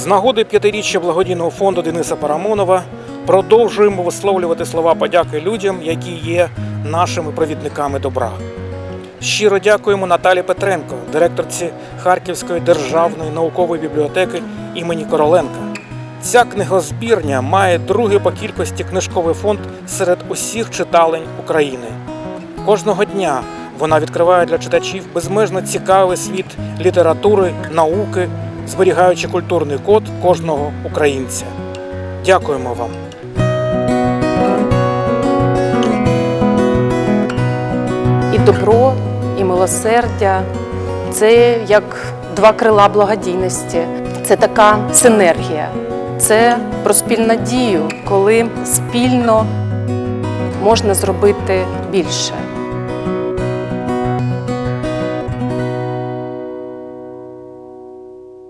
З нагоди п'ятиріччя благодійного фонду Дениса Парамонова продовжуємо висловлювати слова подяки людям, які є нашими провідниками добра. Щиро дякуємо Наталі Петренко, директорці Харківської державної наукової бібліотеки імені Короленка. Ця книгозбірня має другий по кількості книжковий фонд серед усіх читалень України. Кожного дня вона відкриває для читачів безмежно цікавий світ літератури, науки, зберігаючи культурний код кожного українця. Дякуємо вам. і добро, і милосердя це як два крила благодійності. Це така синергія. Це про спільну дію, коли спільно можна зробити більше.